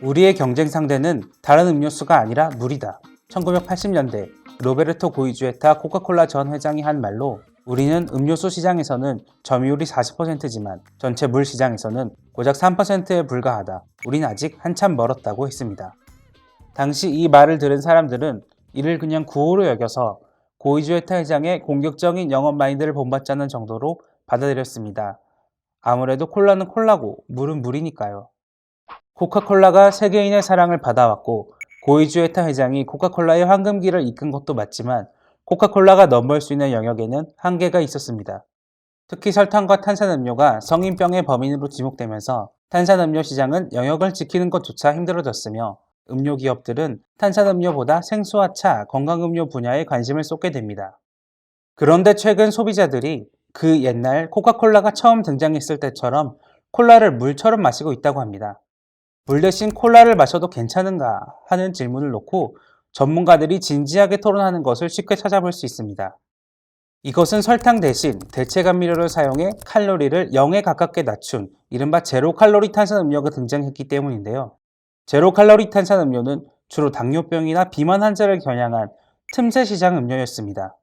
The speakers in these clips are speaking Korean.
우리의 경쟁 상대는 다른 음료수가 아니라 물이다. 1980년대 로베르토 고이주에타 코카콜라 전 회장이 한 말로 우리는 음료수 시장에서는 점유율이 40%지만 전체 물 시장에서는 고작 3%에 불과하다. 우린 아직 한참 멀었다고 했습니다. 당시 이 말을 들은 사람들은 이를 그냥 구호로 여겨서 고이주에타 회장의 공격적인 영업 마인드를 본받자는 정도로 받아들였습니다. 아무래도 콜라는 콜라고 물은 물이니까요. 코카콜라가 세계인의 사랑을 받아왔고 고이주에타 회장이 코카콜라의 황금기를 이끈 것도 맞지만 코카콜라가 넘볼 수 있는 영역에는 한계가 있었습니다. 특히 설탕과 탄산음료가 성인병의 범인으로 지목되면서 탄산음료 시장은 영역을 지키는 것조차 힘들어졌으며 음료 기업들은 탄산음료보다 생수와 차, 건강음료 분야에 관심을 쏟게 됩니다. 그런데 최근 소비자들이 그 옛날 코카콜라가 처음 등장했을 때처럼 콜라를 물처럼 마시고 있다고 합니다. 물 대신 콜라를 마셔도 괜찮은가 하는 질문을 놓고 전문가들이 진지하게 토론하는 것을 쉽게 찾아볼 수 있습니다. 이것은 설탕 대신 대체 감미료를 사용해 칼로리를 0에 가깝게 낮춘 이른바 제로 칼로리 탄산 음료가 등장했기 때문인데요. 제로 칼로리 탄산 음료는 주로 당뇨병이나 비만 환자를 겨냥한 틈새 시장 음료였습니다.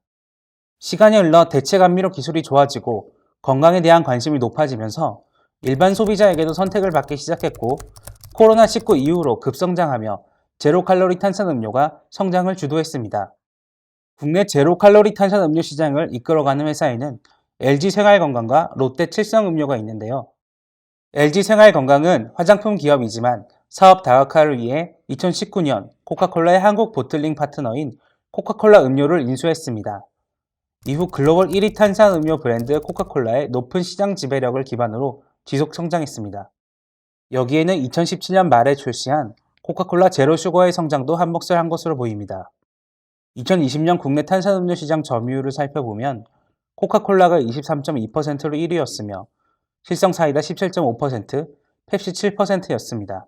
시간이 흘러 대체 감미료 기술이 좋아지고 건강에 대한 관심이 높아지면서 일반 소비자에게도 선택을 받기 시작했고 코로나19 이후로 급성장하며 제로 칼로리 탄산 음료가 성장을 주도했습니다. 국내 제로 칼로리 탄산 음료 시장을 이끌어가는 회사에는 LG 생활건강과 롯데 칠성음료가 있는데요. LG 생활건강은 화장품 기업이지만 사업 다각화를 위해 2019년 코카콜라의 한국 보틀링 파트너인 코카콜라 음료를 인수했습니다. 이후 글로벌 1위 탄산 음료 브랜드 코카콜라의 높은 시장 지배력을 기반으로 지속 성장했습니다. 여기에는 2017년 말에 출시한 코카콜라 제로슈거의 성장도 한몫을 한 것으로 보입니다. 2020년 국내 탄산음료 시장 점유율을 살펴보면 코카콜라가 23.2%로 1위였으며 실성 사이다 17.5%, 펩시 7%였습니다.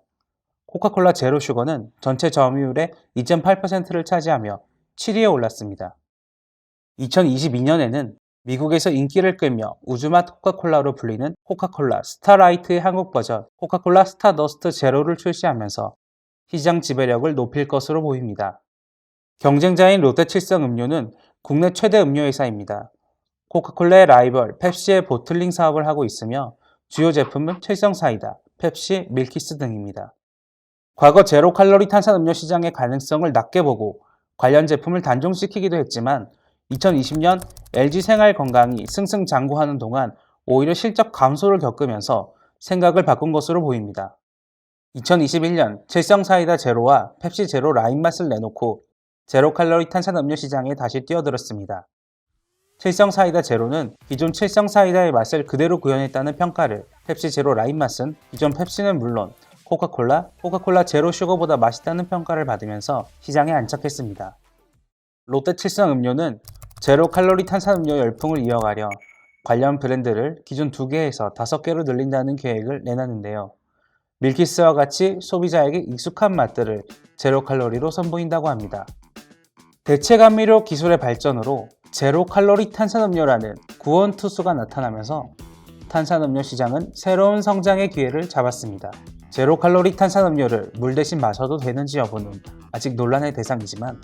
코카콜라 제로슈거는 전체 점유율의 2.8%를 차지하며 7위에 올랐습니다. 2022년에는 미국에서 인기를 끌며 우주맛 코카콜라로 불리는 코카콜라 스타라이트의 한국 버전 코카콜라 스타더스트 제로를 출시하면서 시장 지배력을 높일 것으로 보입니다. 경쟁자인 롯데 칠성 음료는 국내 최대 음료 회사입니다. 코카콜라의 라이벌 펩시의 보틀링 사업을 하고 있으며 주요 제품은 칠성 사이다, 펩시, 밀키스 등입니다. 과거 제로 칼로리 탄산 음료 시장의 가능성을 낮게 보고 관련 제품을 단종시키기도 했지만 2020년 LG 생활 건강이 승승장구하는 동안 오히려 실적 감소를 겪으면서 생각을 바꾼 것으로 보입니다. 2021년 칠성 사이다 제로와 펩시 제로 라인 맛을 내놓고 제로 칼로리 탄산 음료 시장에 다시 뛰어들었습니다. 칠성 사이다 제로는 기존 칠성 사이다의 맛을 그대로 구현했다는 평가를, 펩시 제로 라인 맛은 기존 펩시는 물론 코카콜라, 코카콜라 제로 슈거보다 맛있다는 평가를 받으면서 시장에 안착했습니다. 롯데 칠성 음료는 제로 칼로리 탄산음료 열풍을 이어가려 관련 브랜드를 기존 2개에서 5개로 늘린다는 계획을 내놨는데요. 밀키스와 같이 소비자에게 익숙한 맛들을 제로 칼로리로 선보인다고 합니다. 대체 감미료 기술의 발전으로 제로 칼로리 탄산음료라는 구원 투수가 나타나면서 탄산음료 시장은 새로운 성장의 기회를 잡았습니다. 제로 칼로리 탄산음료를 물 대신 마셔도 되는지 여부는 아직 논란의 대상이지만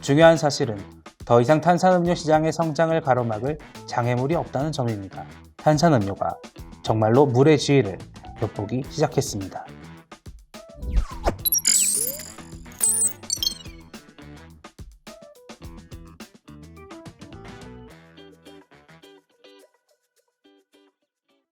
중요한 사실은 더 이상 탄산음료 시장의 성장을 가로막을 장애물이 없다는 점입니다. 탄산음료가 정말로 물의 지위를 엿보기 시작했습니다.